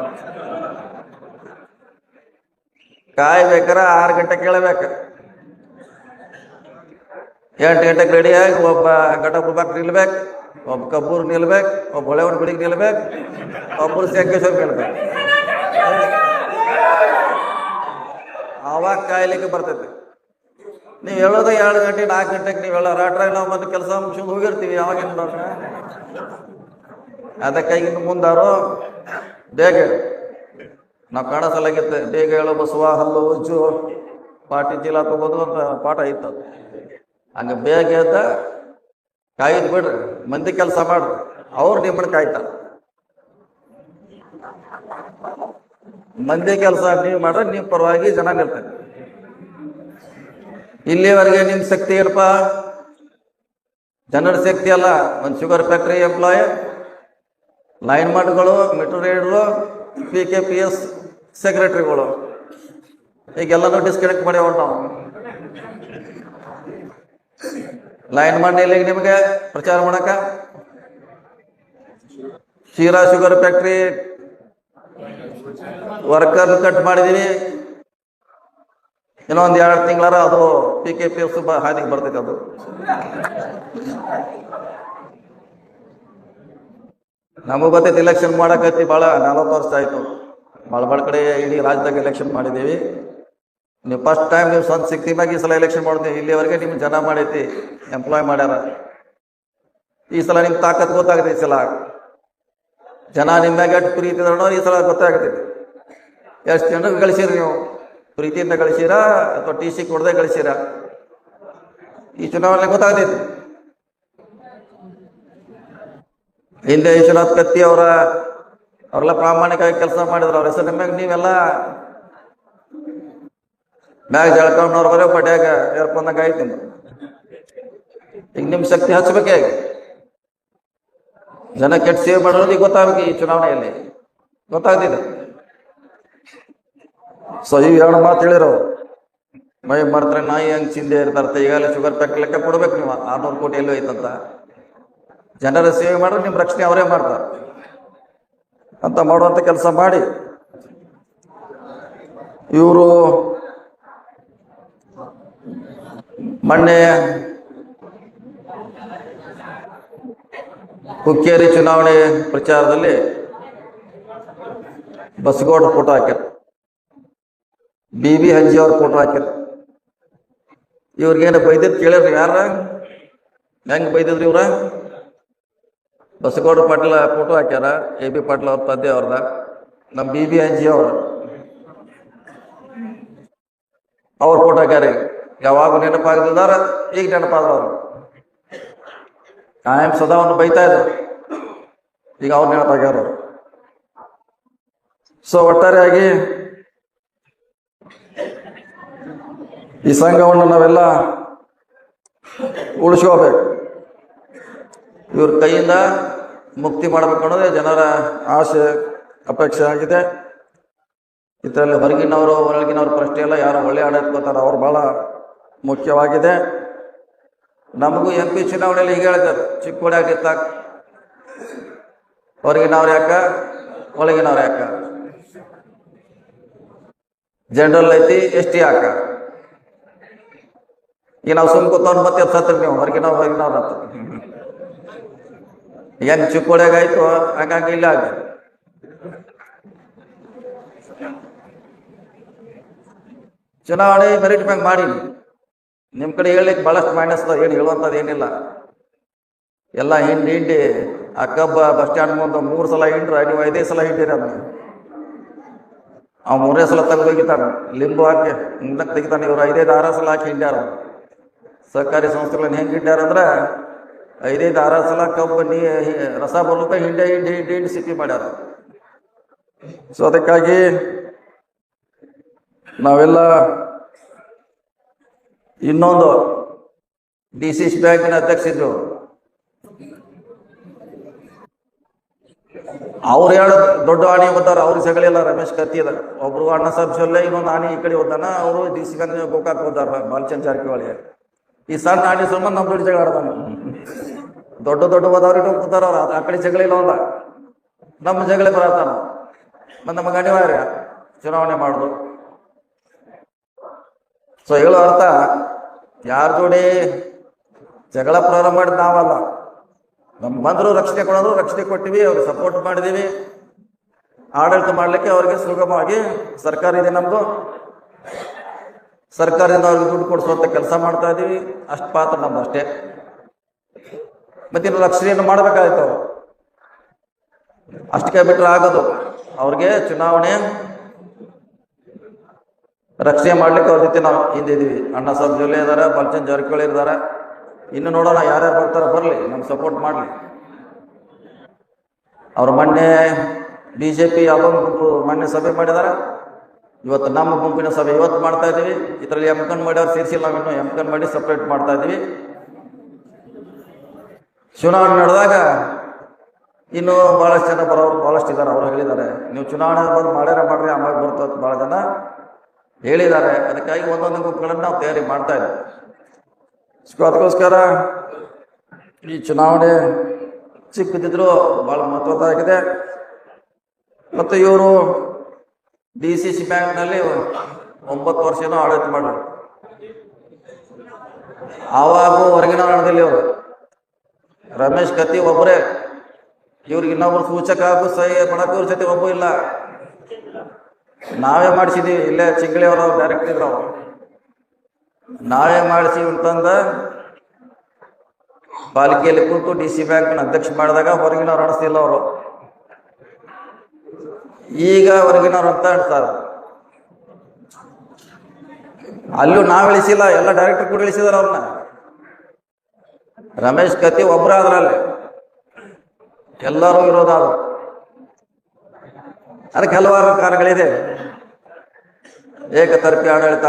ಕಾಯ್ಬೇಕಾರ ಆರು ಗಂಟೆ ಕೇಳಬೇಕು. ಎಂಟು ಗಂಟೆಗೆ ರೆಡಿಯಾಗಿ ಒಬ್ಬ ಘಟಪ್ರಭಾಕ್ ನಿಲ್ಬೇಕು, ಒಬ್ಬ ಕಬ್ಬೂರು ನಿಲ್ಬೇಕು, ಒಬ್ಬ ಹೊಳೆವನ ಗುಡಿಗೆ ನಿಲ್ಬೇಕು, ಒಬ್ಬರು ಸಂಕೇಶ್ವರ್ ನಿಲ್ಬೇಕು ಆವಾಗ ಕಾಯ್ಲಿಕ್ಕೆ ಬರ್ತೈತಿ. ನೀವು ಹೇಳೋದ ಎರಡು ಗಂಟೆ, ನಾಲ್ಕು ಗಂಟೆಗೆ ನೀವು ಹೇಳೋ ರಾಟ್ರಾಗ ನಾವು ಬಂದು ಕೆಲಸ ಮುಗಿಸ್ಕೊಂಡು ಹೋಗಿರ್ತೀವಿ, ಯಾವಾಗ ಮಾಡೋಣ ಅದಕ್ಕಾಗಿ ಮುಂದಾರು, ಬೇಗ ನಾವು ಕಾಣಿಸಲಾಗಿತ್ತೆ ಬೇಗ ಹೇಳೋ ಬಸವ, ಹಲ್ಲು, ಉಜ್ಜು, ಪಾಟಿ ಚೀಲ ತಗೋದು ಅಂತ ಪಾಠ ಇತ್ತು. ಹಂಗೆ ಬೇಗ ಎದ್ದ ಕಾಯ್ದು ಬಿಡ್ರಿ, ಮಂದಿ ಕೆಲಸ ಮಾಡ್ರಿ, ಅವ್ರು ನಿಮ್ಮನ್ನ ಕಾಯ್ತಾರೆ. ಮಂದಿ ಕೆಲಸ ನೀವು ಮಾಡ್ರೆ, ನೀವು ಪರವಾಗಿ ಜನ ನಿಲ್ತಾರೆ. ಇಲ್ಲಿವರೆಗೆ ನಿಮ್ ಶಕ್ತಿ ಏನಪ್ಪ? ಜನರ ಶಕ್ತಿ ಅಲ್ಲ, ಒಂದು ಶುಗರ್ ಫ್ಯಾಕ್ಟ್ರಿ ಎಂಪ್ಲಾಯ್ ಲೈನ್ ಮಾಡ್ಗಳು ಮೆಟ್ರೋ ರೈಡ್ಗಳು ಪಿ ಕೆ ಪಿ ಎಸ್ ಸೆಕ್ರೆಟರಿಗಳು ಈಗೆಲ್ಲನೂ ಡಿಸ್ಕನೆಕ್ಟ್ ಮಾಡಿ ನಾವು. ಲೈನ್ ಮಾಡಿ ಈಗ ನಿಮಗೆ ಪ್ರಚಾರ ಮಾಡಕ? ಶೀರಾ ಶುಗರ್ ಫ್ಯಾಕ್ಟ್ರಿ ವರ್ಕರ್ ಕಟ್ ಮಾಡಿದೀವಿ. ಇನ್ನೊಂದು ಎರಡು ತಿಂಗಳಾರ ಅದು ಪಿ ಕೆ ಪಿ ಎಸ್ ಹಾದಿಗೆ ಬರ್ತೈತೆ ಅದು. ನಮಗ್ ಗೊತ್ತೈತಿ ಎಲೆಕ್ಷನ್ ಮಾಡಕತ್ತಿ ಭಾಳ ನಲವತ್ತು ವರ್ಷ ಆಯ್ತು. ಭಾಳ ಭಾಳ ಕಡೆ ಇಡೀ ರಾಜ್ಯದಾಗ ಎಲೆಕ್ಷನ್ ಮಾಡಿದ್ದೀವಿ ನೀವು ಫಸ್ಟ್ ಟೈಮ್ ನೀವು ಸ್ವಂತ ಸಿಕ್ತಿಮಾಗಿ ಈ ಸಲ ಎಲೆಕ್ಷನ್ ಮಾಡ್ತೀವಿ ಇಲ್ಲಿವರೆಗೆ ನಿಮ್ಗೆ ಜನ ಮಾಡೈತಿ ಎಂಪ್ಲಾಯ್ ಮಾಡ್ಯಾರ. ಈ ಸಲ ನಿಮ್ಗೆ ತಾಕತ್ ಗೊತ್ತಾಗುತ್ತೆ ಈ ಸಲ. ಜನ ನಿಮ್ಮ ಮ್ಯಾಗೆ ಎಷ್ಟು ಪ್ರೀತಿ ಈ ಸಲ ಗೊತ್ತಾಗುತ್ತೆ. ಎಷ್ಟು ಜನರಿಗೆ ಗಳಿಸಿರಿ ನೀವು? ಪ್ರೀತಿಯಿಂದ ಗಳಿಸಿರಾ ಅಥವಾ ಟಿ ಸಿ ಕೊಡದೆ ಗಳಿಸಿರಾ? ಈ ಚುನಾವಣೆ ಗೊತ್ತಾಗ್ತೈತಿ ಹಿಂದೆ ವಿಶ್ವನಾಥ್ ಕತ್ತಿ ಅವರ, ಅವರೆಲ್ಲ ಪ್ರಾಮಾಣಿಕವಾಗಿ ಕೆಲಸ ಮಾಡಿದ್ರು. ಅವ್ರ ಹೆಸರು ನಿಮಗೆ ನೀವೆಲ್ಲ? ಮ್ಯಾಗ ಜಳ್ಕೊಂಡವ್ರ ಬರೋ ಪಟ್ಯಾಗ ಏರ್ಕೊಂಡಂಗ ಆಯ್ತು ಈಗ ನಿಮ್ ಶಕ್ತಿ ಹಚ್ಬೇಕೇ ಜನ ಕೆಟ್ಟ ಸೇವೆ ಮಾಡೋದು ಈಗ ಗೊತ್ತಾಗ್ಬೇಕು ಈ ಚುನಾವಣೆಯಲ್ಲಿ. ಗೊತ್ತಾಗ್ತಿದೆ. ಸೊ ಈಗ ಎರಡು ಮಾತು ಹೇಳಿರೋ. ಮೈ ಮಾಡ್ತಾರೆ ನಾಯಿ ಹಂಗ್ ಚಿಂದೆ ಇರ್ತಾರತ್ತೆ ಈಗಾಗಲೇ ಶುಗರ್ ಪ್ಯಾಕ್ ಲೆಕ್ಕ ಕೊಡ್ಬೇಕು ನೀವು. ಆರ್ನೂರು ಕೋಟಿ ಎಲ್ಲೂ ಐತಂತ. ಜನರ ಸೇವೆ ಮಾಡಿದ್ರೆ ನಿಮ್ಮ ರಕ್ಷಣೆ ಅವರೇ ಮಾಡ್ತಾರೆ. ಅಂತ ಮಾಡುವಂಥ ಕೆಲಸ ಮಾಡಿ. ಇವರು ಮೊನ್ನೆ ಹುಕ್ಕೇರಿ ಚುನಾವಣೆ ಪ್ರಚಾರದಲ್ಲಿ ಬಸ್ಗೋಡ್ ಫೋಟೋ ಹಾಕ್ಯಾರ. ಬಿ ಬಿ ಹಂಜಿ ಅವ್ರ ಫೋಟೋ ಹಾಕಿರ ಇವ್ರಿಗೇನು ಬೈದಿದ್ ಕೇಳಿದ್ರಿ ಯಾರ? ಹೆಂಗ್ ಬೈದಿದ್ರಿ ಇವ್ರ? ಬಸಗೌಡ ಪಾಟೀಲ ಫೋಟೋ ಹಾಕ್ಯಾರ, ಎ ಬಿ ಪಾಟೀಲ್ ಅವ್ರ ತಂದೆ ಅವ್ರದ ನಮ್ಮ ಬಿ ಬಿ ಹಂಜಿ ಅವ್ರ. ಅವ್ರ ಫೋಟೋ ಹಾಕ್ಯಾರ. ಯಾವಾಗ ನೆನಪಾಗದಿದ್ದಾರ ಈಗ ನೆನಪಾದ್ರ ಅವ್ರು ಕಾಯಂ ಸದಾ ಅವ್ನು ಬೈತಾ ಇದ್ರು. ಈಗ ಅವ್ರು ನೆನಪಾಗ್ಯಾರ ಸೊ ಒಟ್ಟಾರೆಯಾಗಿ ಈ ಸಂಘವನ್ನು ನಾವೆಲ್ಲ ಉಳಿಸ್ಕೋಬೇಕು. ಇವ್ರ ಕೈಯಿಂದ ಮುಕ್ತಿ ಮಾಡಬೇಕು ಅನ್ನೋದೇ ಜನರ ಆಸೆ, ಅಪೇಕ್ಷೆ ಆಗಿದೆ. ಇದರಲ್ಲಿ ಹೊರಗಿನವರು ಒಳಗಿನವ್ರ ಪ್ರಶ್ನೆ ಎಲ್ಲ ಯಾರು ಒಳ್ಳೆ ಆಡಳಿತ ಬರ್ತಾರೆ ಅವ್ರು ಭಾಳ ಮುಖ್ಯವಾಗಿದೆ. ನಮಗೂ ಎಂ ಪಿ ಚುನಾವಣೆಯಲ್ಲಿ ಈಗ ಹೇಳಿದ್ದಾರೆ ಚಿಕ್ಕೋಡಿ ಆಗಿತ್ತ ಹೊರಗಿನವ್ರು ಯಾಕ? ಒಳಗಿನವ್ರು ಯಾಕ? ಜನರಲ್ ಐತಿ, ಎಸ್ ಟಿ ಯಾಕ? ಈಗ ನಾವು ಸುಮ್ ಕೂತವ್ರು ಮತ್ತೆ ಸತ್ರಿ ನೀವು. ಹೊರಗಿನ ಹೊರಗಿನವ್ರು ಅಂತ ಏನು ಚಿಕ್ಕೋಡಿಯಾಗ ಆಯ್ತು? ಹಂಗಾಗಿ ಇಲ್ಲ ಆಗ ಚುನಾವಣೆ ಮೆರಿಟ್ ಬ್ಯಾಂಕ್ ಮಾಡಿ ನಿಮ್ಮ ಕಡೆ ಹೇಳಲಿಕ್ಕೆ ಭಾಳಷ್ಟು ಮೈನಸ್ ಏನ್ ಹೇಳುವಂಥದ್ದು ಏನಿಲ್ಲ. ಎಲ್ಲ ಹಿಂಡಿ ಹಿಂಡಿ ಆ ಕಬ್ಬ ಬಸ್ ಸ್ಟ್ಯಾಂಡ್ ಮುಂದೆ ಮೂರು ಸಲ ಹಿಂಡ್ರ, ನೀವು ಐದೇ ಸಲ ಹಿಂಡಿರ ಅವ್ ಮೂರೇ ಸಲ ತೆಗೆದು ಒಗಿತಾನೆ ಲಿಂಬು ಹಾಕಿ ಮುಂದಕ್ಕೆ ತೆಗಿತಾನೆ ಇವ್ರು. ಐದೈದು ದಾರ ಸಲ ಹಾಕಿ ಹಿಂಡ್ಯಾರ ಸರ್ಕಾರಿ ಸಂಸ್ಥೆಗಳನ್ನು ಹೆಂಗೆ ಅಂದ್ರೆ ಐದೈದು ಆರ ಸಲ ಕಬ್ಬು, ನೀ ರಸ ಬಲೂಕ ಹಿಂಡೆ, ಹಿಂಡಿ ಹಿಂಡಿ ಹಿಂಡಿ ಸಿಪ್ಪಿ ಮಾಡ್ಯಾರ. ಸೊ ಅದಕ್ಕಾಗಿ ನಾವೆಲ್ಲ ಇನ್ನೊಂದು ಡಿ ಸಿ ಸಿ ಬ್ಯಾಂಕಿನ ಅಧ್ಯಕ್ಷ ಇದ್ರು. ಅವ್ರು ಹೇಳೋ ದೊಡ್ಡ ಆಣಿ ಓದ್ತಾರ ಅವ್ರಿಗೆ ಸಗಳಿಲ್ಲ ರಮೇಶ್ ಕತ್ತಿ ಅದ ಒಬ್ರು ಅಣ್ಣ ಸಾಬ್ ಸೊಲ್ಲೆ ಇನ್ನೊಂದು ಆಣಿ ಈ ಕಡೆ ಓದ್ತಾನ ಅವರು ಡಿ ಸಿ ಬ್ಯಾಂಕ್ ಗೋಕಾಕ್ ಓದ್ತಾರ ಬಾಲಚಂದ್ ಜಾರಕಿಹೊಳಿ. ಈ ಸಣ್ಣ ಆಣಿ ಸಂಬಂಧ ನಮ್ಮ ದೊಡ್ಡ ಜಗಳ ಆಡ್ತಾನ. ದೊಡ್ಡ ದೊಡ್ಡ ಇಟ್ಟು ಕೂತಾರ ಅವ್ರು. ಆ ಕಡೆ ಜಗಳ ಇಲ್ಲ ಅಂತ ನಮ್ಮ ಜಗಳ ಬರತಾನ ನಮಗೆ ಅನಿವಾರ್ಯ. ಚುನಾವಣೆ ಮಾಡುದು. ಸೊ ಹೇಳೋ ಅರ್ಥ, ಯಾರ ಜೋಡಿ ಜಗಳ ಪ್ರಾರಂಭ ಮಾಡಿದ್ ನಾವಲ್ಲ. ನಮ್ಮ ಬಂದರು ರಕ್ಷಣೆ ಕೊಡೋದು, ರಕ್ಷಣೆ ಕೊಟ್ಟಿವಿ, ಅವ್ರಿಗೆ ಸಪೋರ್ಟ್ ಮಾಡಿದೀವಿ. ಆಡಳಿತ ಮಾಡಲಿಕ್ಕೆ ಅವ್ರಿಗೆ ಸುಗಮವಾಗಿ ಸರ್ಕಾರ ಇದೆ ನಮ್ಮದು ಸರ್ಕಾರದಿಂದ ಅವ್ರಿಗೆ ದುಡ್ಡು ಕೊಡಿಸುವಂಥ ಕೆಲಸ ಮಾಡ್ತಾ ಇದ್ದೀವಿ ಅಷ್ಟು ಪಾತ್ರ ನಮ್ದು ಅಷ್ಟೇ. ಮತ್ತಿನ್ನು ರಕ್ಷಣೆಯನ್ನು ಮಾಡಬೇಕಾಯ್ತು ಅಷ್ಟಕ್ಕೆ ಬಿಟ್ಟರೆ ಆಗೋದು. ಅವ್ರಿಗೆ ಚುನಾವಣೆ ರಕ್ಷಣೆ ಮಾಡ್ಲಿಕ್ಕೆ ಅವ್ರ ಜೊತೆ ನಾವು ಹಿಂದಿದ್ದೀವಿ ಅಣ್ಣ ಸಾಬ್ ಜೊಲ್ಲೆ ಇದಾರೆ, ಬಲ್ಚಂದ್ ಜಾರಕಿಹೊಳಿ ಇದ್ದಾರೆ ಇನ್ನು ನೋಡೋಣ ಯಾರ್ಯಾರು ಬರ್ತಾರೋ ಬರಲಿ, ನಮ್ಗೆ ಸಪೋರ್ಟ್ ಮಾಡಲಿ. ಅವ್ರು ಮೊನ್ನೆ ಬಿ ಜೆ ಪಿ ಯಾವುದೋ ಮೊನ್ನೆ ಸಭೆ ಮಾಡಿದಾರೆ. ಇವತ್ತು ನಮ್ಮ ಗುಂಪಿನ ಸಭೆ ಇವತ್ತು ಮಾಡ್ತಾ ಇದ್ದೀವಿ. ಇದರಲ್ಲಿ ಎಂ ಕನ್ ಮಾಡಿ ಅವ್ರು ಸೇರಿಸಿಲ್ಲ ನಾವಿನ್ನು ಎಂ ಕನ್ ಮಾಡಿ ಸಪ್ರೇಟ್ ಮಾಡ್ತಾ ಇದ್ದೀವಿ. ಚುನಾವಣೆ ನಡೆದಾಗ ಇನ್ನು ಭಾಳಷ್ಟು ಜನ ಬರೋರು ಭಾಳಷ್ಟು ಇದ್ದಾರೆ, ಅವ್ರು ಹೇಳಿದ್ದಾರೆ. ನೀವು ಚುನಾವಣೆ ಬಂದು ಮಾಡ್ಯಾರ, ಮಾಡ್ರಿ, ಆಮೇಲೆ ಬರ್ತದೆ ಭಾಳ ಜನ ಹೇಳಿದ್ದಾರೆ. ಅದಕ್ಕಾಗಿ ಒಂದೊಂದು ಗುಂಪುಗಳನ್ನು ನಾವು ತಯಾರಿ ಮಾಡ್ತಾ ಇದ್ದೀವಿ. ಅದಕ್ಕೋಸ್ಕರ ಈ ಚುನಾವಣೆ ಚಿಕ್ಕದಿದ್ರು ಭಾಳ ಮಹತ್ವದಾಗಿದೆ ಮತ್ತು ಇವರು ಡಿ ಸಿ ಸಿ ಬ್ಯಾಂಕ್ನಲ್ಲಿ ಒಂಬತ್ತು ವರ್ಷನೂ ಆಡಳಿತ ಮಾಡಿದ್ರು ಆವಾಗ ಹೊರಗಿನ ಹಣದಲ್ಲಿ ಅವರು. ರಮೇಶ್ ಕತ್ತಿ ಒಬ್ಬರೇ. ಇವ್ರಿಗೆ ಇನ್ನೊಬ್ರು ಸೂಚಕ ಹಾಕು ಸಹಿ ಮಾಡಕ್ಕೂ ಜೊತೆ ಒಬ್ಬ ಇಲ್ಲ. ನಾವೇ ಮಾಡಿಸಿದೀವಿ. ಇಲ್ಲೇ ಚಿಂಗಳಿ ಅವರು ಡೈರೆಕ್ಟ್ ಇದ್ರು ನಾವೇ ಮಾಡಿಸಿ ಅಂತಂದ ಪಾಲಿಕೆಯಲ್ಲಿ ಕೂತು ಡಿ ಸಿ ಬ್ಯಾಂಕ್ನ ಅಧ್ಯಕ್ಷ ಮಾಡಿದಾಗ ಹೊರಗಿನವ್ರು ಅನಿಸ್ತಿಲ್ಲ ಅವರು. ಈಗ ಹೊರಗಿನವ್ರು ರಕ್ತ ಆಡ್ತಾರ ಅಲ್ಲೂ ನಾವು ಇಳಿಸಿಲ್ಲ, ಎಲ್ಲ ಡೈರೆಕ್ಟರ್ ಕೂಡ ಇಳಿಸಿದಾರೆ ಅವ್ರನ್ನ. ರಮೇಶ್ ಕತಿ ಒಬ್ಬರ ಅದ್ರಲ್ಲಿ ಎಲ್ಲರೂ ಇರೋದಾದ್ರು ಅದಕ್ಕೆ ಹಲವಾರು ಕಾರಣಗಳಿದೆ. ಏಕತರ್ಪಿ ಆಡಳಿತ.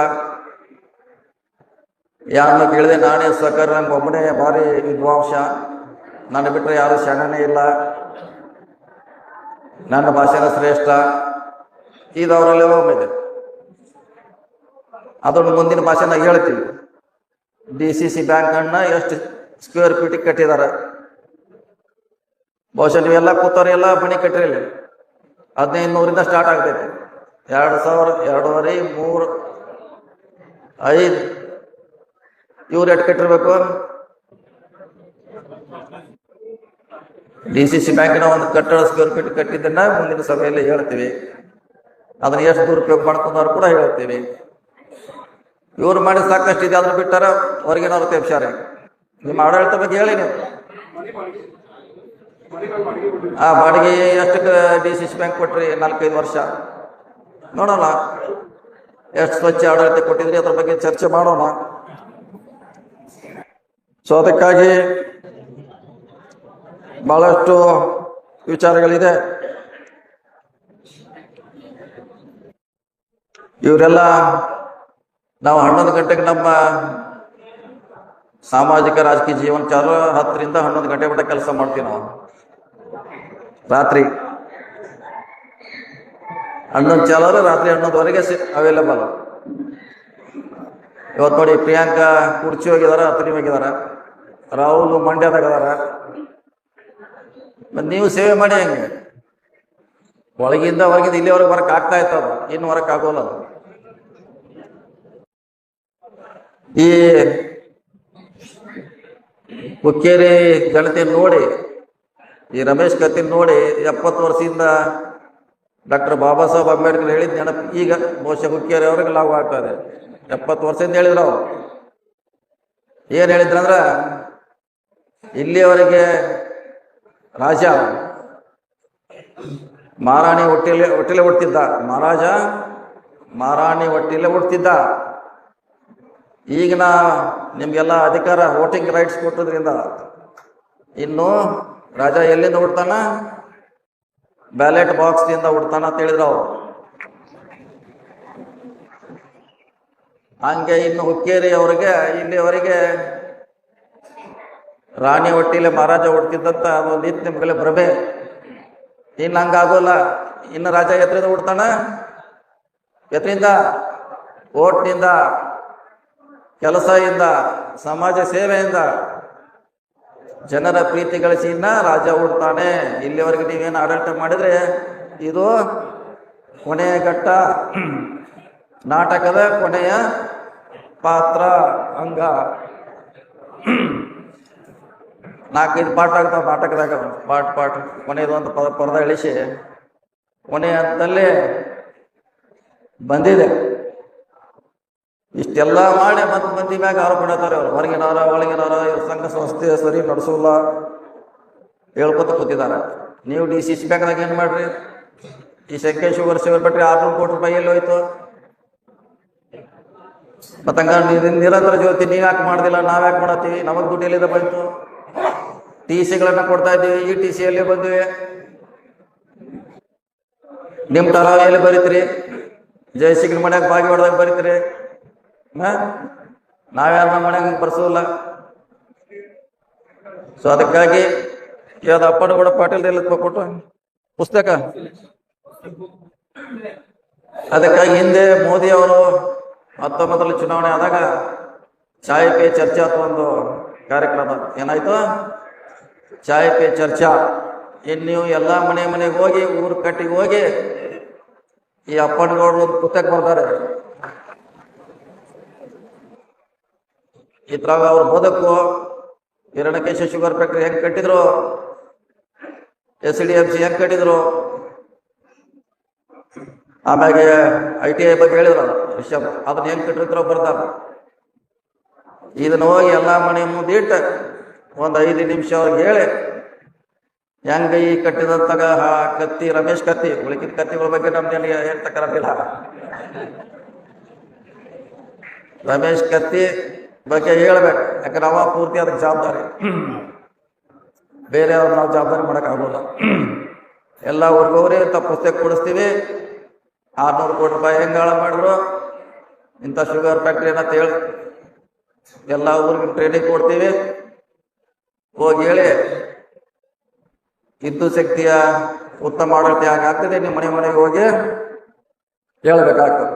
ಯಾರನ್ನ ಕೇಳಿದೆ ನಾನೇ ಸಕರ್ ನಂಗೆ ಒಬ್ಬನೇ ಭಾರಿ ವಿದ್ವಾಂಸ. ನನ್ನ ಬಿಟ್ಟರೆ ಯಾರು ಶರಣನೇ ಇಲ್ಲ. ನನ್ನ ಭಾಷೆನ ಶ್ರೇಷ್ಠ. ಇದು ಅವರಲ್ಲಿ ಇದೆ ಅದನ್ನು ಮುಂದಿನ ಭಾಷೆನ ಹೇಳ್ತೀವಿ ಡಿ ಸಿ ಸಿ ಬ್ಯಾಂಕನ್ನು ಎಷ್ಟು ಸ್ಕ್ವೇರ್ ಫೀಟಿಗೆ ಕಟ್ಟಿದ್ದಾರೆ ಬಹುಶಃ ನೀವೆಲ್ಲ ಕೂತವ್ರೆ, ಎಲ್ಲ ಮನೆ ಕಟ್ಟಿರಲಿ. ಹದಿನೈದು ನೂರಿಂದ ಸ್ಟಾರ್ಟ್ ಆಗ್ತೈತಿ. ಎರಡು ಸಾವಿರ, ಎರಡೂವರೆ, ಮೂರು, ಐದು. ಇವ್ರು ಎಷ್ಟು ಕಟ್ಟಿರ್ಬೇಕು? ಡಿ ಸಿ ಸಿ ಬ್ಯಾಂಕಿನ ಒಂದು ಕಟ್ಟಡ ಸ್ಕ್ವೇರ್ ಫೀಟ್ ಕಟ್ಟಿದ್ದನ್ನ ಮುಂದಿನ ಸಭೆಯಲ್ಲಿ ಹೇಳ್ತೀವಿ. ಅದನ್ನ ಎಷ್ಟು ದುರುಪಯೋಗ ಮಾಡ್ಕೊಂಡವ್ರು ಕೂಡ ಹೇಳ್ತೀವಿ. ಇವ್ರು ಮಾಡಿ ಸಾಕಷ್ಟು ಇದೆ ಅದ್ರ ಬಿಟ್ಟಾರ ಹೊರಗಿನವ್ರು ತೆಪ್ಸಾರೆ ನಿಮ್ಮ ಆಡಳಿತ ಬಗ್ಗೆ ಹೇಳಿ ನೀವು. ಆ, ಬಾಡಿಗೆ ಎಷ್ಟಕ್ಕೆ ಡಿ ಸಿ ಸಿ ಬ್ಯಾಂಕ್ ಕೊಟ್ರಿ? ನಾಲ್ಕೈದು ವರ್ಷ. ನೋಡೋಣ. ಎಷ್ಟು ಸ್ವಚ್ಛ ಆಡಳಿತ ಕೊಟ್ಟಿದ್ರಿ? ಅದ್ರ ಬಗ್ಗೆ ಚರ್ಚೆ ಮಾಡೋಣ. ಸೊ, ಅದಕ್ಕಾಗಿ ಬಹಳಷ್ಟು ವಿಚಾರಗಳಿದೆ. ಇವರೆಲ್ಲ ನಾವು ಹನ್ನೊಂದು ಗಂಟೆಗೆ ನಮ್ಮ ಸಾಮಾಜಿಕ ರಾಜಕೀಯ ಜೀವನ ಚಾಲು ಹತ್ತರಿಂದ ಹನ್ನೊಂದು ಗಂಟೆ ಮಟ್ಟ ಕೆಲಸ ಮಾಡ್ತೀವಿ ನಾವು. ರಾತ್ರಿ ಹನ್ನೊಂದು ಚಾಲರು ರಾತ್ರಿ ಹನ್ನೊಂದುವರೆಗೆ ಅವೈಲೇಬಲ್ ಇವತ್ತು ನೋಡಿ ಪ್ರಿಯಾಂಕಾ ಕುರ್ಚಿ ಹೋಗಿದಾರ ಹತ್ತಿರ ಹೋಗಿದಾರ, ರಾಹುಲ್ ಮಂಡ್ಯದಾಗ ಅದಾರ. ಮತ್ತೆ ನೀವು ಸೇವೆ ಮಾಡಿ ಹೆಂಗೆ. ಒಳಗಿಂದ ಹೊರಗಿಂದ ಇಲ್ಲಿವರೆಗೆ ಬರಕ್ ಆಗ್ತಾ ಇತ್ತು ಇನ್ನು ಹೊರಕ್ ಆಗೋಲ್ಲ ಅದು. ಈ ಹುಕ್ಕೇರಿ ಗಣತಿ ನೋಡಿ, ಈ ರಮೇಶ್ ಕತ್ತಿ ನೋಡಿ, ಎಪ್ಪತ್ತು ವರ್ಷದಿಂದ ಡಾಕ್ಟರ್ ಬಾಬಾ ಸಾಹೇಬ್ ಅಂಬೇಡ್ಕರ್ ಹೇಳಿದ ನೆನಪು, ಈಗ ಬಹುಶಃ ಹುಕ್ಕೇರಿ ಅವ್ರಿಗೆ ಲಾಭ ಆಗ್ತದೆ ಎಪ್ಪತ್ತು ವರ್ಷದಿಂದ ಹೇಳಿದ್ರು ಅವ್ರು. ಏನ್ ಹೇಳಿದ್ರಂದ್ರ ಇಲ್ಲಿಯವರೆಗೆ ರಾಜ. ಮಹಾರಾಣಿ ಹೊಟ್ಟೆಲೆ ಹೊಟ್ಟೆಲೆ ಹೊಡ್ತಿದ್ದ ಮಹಾರಾಜ ಮಹಾರಾಣಿ ಹೊಟ್ಟೆಲೆ ಹೊಡ್ತಿದ್ದ ಈಗಿನ ನಿಮಗೆಲ್ಲ ಅಧಿಕಾರ ವೋಟಿಂಗ್ ರೈಟ್ಸ್ ಕೊಟ್ಟದ್ರಿಂದ ಇನ್ನು ರಾಜ ಎಲ್ಲಿಂದ ಹುಡ್ತಾನ? ಬ್ಯಾಲೆಟ್ ಬಾಕ್ಸ್ನಿಂದ ಹುಡ್ತಾನ ಅಂತ ಹೇಳಿದ್ರು ಅವ್ರು. ಹಂಗೆ ಇನ್ನು ಹುಕ್ಕೇರಿ ಅವರಿಗೆ, ಇಲ್ಲಿವರೆಗೆ ರಾಣಿ ಹೊಟ್ಟಿಲೆ ಮಹಾರಾಜ ಹುಡ್ತಿದ್ದಂತ ಅದೊಂದು ಇತ್ತು ನಿಮ್ಗೆಲ್ಲ ಭ್ರಮೆ. ಇನ್ನು ಹಂಗಾಗೋಲ್ಲ ಇನ್ನು ರಾಜ ಎತ್ತರಿಂದ ಹುಡ್ತಾನ? ಎತ್ತರಿಂದ ಓಟ್ನಿಂದ? ಕೆಲಸದಿಂದ? ಸಮಾಜ ಸೇವೆಯಿಂದ? ಜನರ ಪ್ರೀತಿ ಗಳಿಸಿ ಇನ್ನ ರಾಜ ಹುಡ್ತಾನೆ. ಇಲ್ಲಿವರೆಗೆ ನೀವೇನು ಆಡಳಿತ ಮಾಡಿದ್ರೆ ಇದು ಕೊನೆಯ ಘಟ್ಟ. ನಾಟಕದ ಕೊನೆಯ ಪಾತ್ರ ಅಂಗ. ನಾಲ್ಕೈದು ಪಾಠ ಆಗ್ತಾವ ನಾಟಕದಾಗ ಪಾಠ ಪಾಠ. ಕೊನೆಯದು ಅಂತ ಪದ ಪರದ ಇಳಿಸಿ ಕೊನೆ ಅಂತಲ್ಲೇ ಬಂದಿದೆ. ಇಷ್ಟೆಲ್ಲ ಮಾಡಿ ಮತ್ತೆ ಮಂದಿ ಮ್ಯಾಗ ಆರೋಪ ಮಾಡ್ತಾರೆ ಅವ್ರು. ಹೊರಗಿನವರ ಒಳಗಿನಾರ ಇವ್ರ ಸಂಘ ಸಂಸ್ಥೆ ಸರಿ ನಡೆಸೋಲ್ಲ ಹೇಳ್ಕೊತ ಕೂತಿದ್ದಾರೆ. ನೀವು ಡಿ ಸಿ ಸಿ ಬ್ಯಾಂಕ್ದಾಗ ಏನು ಮಾಡ್ರಿ? ಈ ಶಂಕೇಶ್ ಶುಗರ್ ಸಿಗರ್ ಬಿಟ್ರಿ ಆರ್ನೂರು ಕೋಟಿ ರೂಪಾಯಿ ಎಲ್ಲಿ ಹೋಯ್ತು? ಮತ್ತಂಗ ನಿರಂತರ ಜ್ಯೋತಿ ನೀವ್ ಯಾಕೆ ಮಾಡ್ದಿಲ್ಲ ನಾವ್ ಯಾಕೆ ಮಾಡತ್ತೀವಿ? ನಮಗ್ ದುಡ್ಡು ಎಲ್ಲಿದ ಬಂತು? ಟಿ ಸಿಗಳನ್ನ ಕೊಡ್ತಾ ಇದ್ದೀವಿ. ಈ ಟಿ ಸಿ ಎಲ್ಲಿ ಬಂದಿವೆ ನಿಮ್ ತರ ಬರೀತ್ರಿ? ಬರೀತೀರಿ ಜಯಸಿಂಗ್ ಮನ್ಯಾಗ ಬಾಗಿ ಹೊಡೆದಾಗ ಬರೀತ್ರಿ ನಾವ್ಯಾರ ನಮ್ಮ ಮನ್ಯಾಗ ಬರ್ಸೋಲ್ಲ ಸೊ ಅದಕ್ಕಾಗಿ ಯಾವ್ದು ಕೂಡ ಪಾಟೀಲ್ ಕೊಟ್ಟು ಪುಸ್ತಕ? ಅದಕ್ಕಾಗಿ ಹಿಂದೆ ಮೋದಿ ಅವರು ಹತ್ತೊಂಬತ್ತರಲ್ಲಿ ಚುನಾವಣೆ ಆದಾಗ ಚಾಯ್ ಪೇ ಚರ್ಚಾ ಅಂತ ಒಂದು ಕಾರ್ಯಕ್ರಮ ಏನಾಯ್ತು? ಚಾಯ್ ಪೇ ಚರ್ಚಾ. ಇನ್ನು ನೀವು ಎಲ್ಲ ಮನೆ ಮನೆಗೆ ಹೋಗಿ, ಊರು ಕಟ್ಟಿಗೆ ಹೋಗಿ, ಈ ಅಪ್ಪನಗೌಡರು ಒಂದು ಪುಸ್ತಕ ಬರ್ತಾರೆ. ಇದ್ರಾಗ ಅವ್ರ ಬದುಕು, ಹಿರಣಕೇಶ ಶುಗರ್ ಫ್ಯಾಕ್ಟ್ರಿ ಹೆಂಗ್ ಕಟ್ಟಿದ್ರು? ಎಸ್ ಡಿ ಸಿ ಹೆಂಗ್ ಕಟ್ಟಿದ್ರು? ಆಮ್ಯಾಗೆ ಐ ಟಿ ಐ ಬಗ್ಗೆ ಹೇಳಿದ್ರು ವಿಷಯ ಅದನ್ನ ಹೆಂಗ್ ಕಟ್ಟಿರ್ತಾರೋ ಬರ್ತಾರೆ. ಇದನ್ನ ಹೋಗಿ ಎಲ್ಲ ಮನೆ ಮುಂದೆ ಇಟ್ಟು ಒಂದ್ ಐದು ನಿಮಿಷ ಅವ್ರಿಗೆ ಹೇಳಿ. ಹೆಂಗ ಈ ಕಟ್ಟಿದಂತಾಗ ಕತ್ತಿ, ರಮೇಶ್ ಕತ್ತಿ. ಉಳಿಕಿದ ಕತ್ತಿಗಳ ಬಗ್ಗೆ ನಮ್ದೇನು ಹೇಳ್ತಕ್ಕಿಲ್ಲ ರಮೇಶ್ ಕತ್ತಿ ಬಗ್ಗೆ ಹೇಳ್ಬೇಕು. ಯಾಕಂದ್ರೆ ಅವ ಪೂರ್ತಿ ಅದಕ್ಕೆ ಜವಾಬ್ದಾರಿ. ಬೇರೆ ಅವ್ರು ನಾವು ಜವಾಬ್ದಾರಿ ಮಾಡಕ್ ಆಗೋಲ್ಲ. ಎಲ್ಲ ಊರಿಗೋರಿ ಇಂಥ ಪುಸ್ತಕ ಕೊಡಿಸ್ತೀವಿ. ಆರ್ನೂರು ಕೋಟಿ ರೂಪಾಯಿ ಹೆಂಗೆ ಮಾಡಿದ್ರು. ಇಂಥ ಶುಗರ್ ಫ್ಯಾಕ್ಟ್ರಿ ಅಂತ ಹೇಳಿ ಎಲ್ಲ ಊರಿಗೆ ಟ್ರೈನಿಂಗ್ ಕೊಡ್ತೀವಿ. ಹೋಗಿ ಹೇಳಿ ಹಿಂದೂ ಶಕ್ತಿಯ ಉತ್ತಮ ಆಡಳಿತ ಹೇಗಾಗ್ತದೆ ನಿಮ್ಮ ಮನೆ ಮನೆಗೆ ಹೋಗಿ ಹೇಳ್ಬೇಕಾಗ್ತದೆ.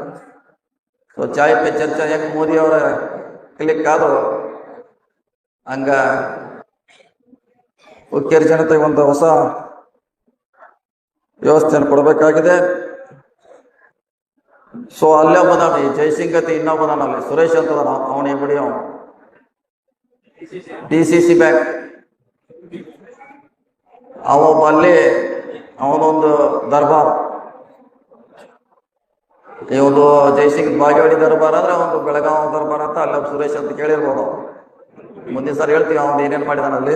ಸೊ ಚಾಯ್ ಪೆ ಚರ್ಚಾ ಹೆಂಗ್ ಮೋದಿ ಅವರ ಕ್ಲಿಕ್ ಆದ್ರು ಹಂಗ ಹುಕ್ಕೇರಿ ಜನತೆಗೆ ಒಂದು ಹೊಸ ವ್ಯವಸ್ಥೆಯನ್ನು ಕೊಡಬೇಕಾಗಿದೆ. ಸೊ ಅಲ್ಲೇ ಒಬ್ಬದಾನ ಈ ಇನ್ನೊಬ್ಬ ಇನ್ನೊಬ್ಬದಾನ ಅಲ್ಲಿ ಸುರೇಶ್ ಅಂತ ಅವನೇ ಬಿಡಿ ಅವನು. ಡಿ ಸಿ ಸಿ ಬ್ಯಾಂಕ್ ಅವ ಒಬ್ಬ ಅಲ್ಲಿ ಅವನೊಂದು ದರ್ಬಾರ್. ಇವನು ಜಯಸಿಂಗ್ ಬಾಗೇವಾಡಿ ದರ್ಬಾರ್ ಅಂದ್ರೆ ಅವನು ಬೆಳಗಾವ್ ದರ್ಬಾರ್ ಅಂತ ಅಲ್ಲ ಸುರೇಶ್ ಅಂತ ಕೇಳಿರ್ಬೋದು. ಮುಂದಿನ ಸಾರಿ ಹೇಳ್ತೀವಿ ಅವನು ಏನೇನ್ ಮಾಡಿದಾನ ಅಲ್ಲಿ.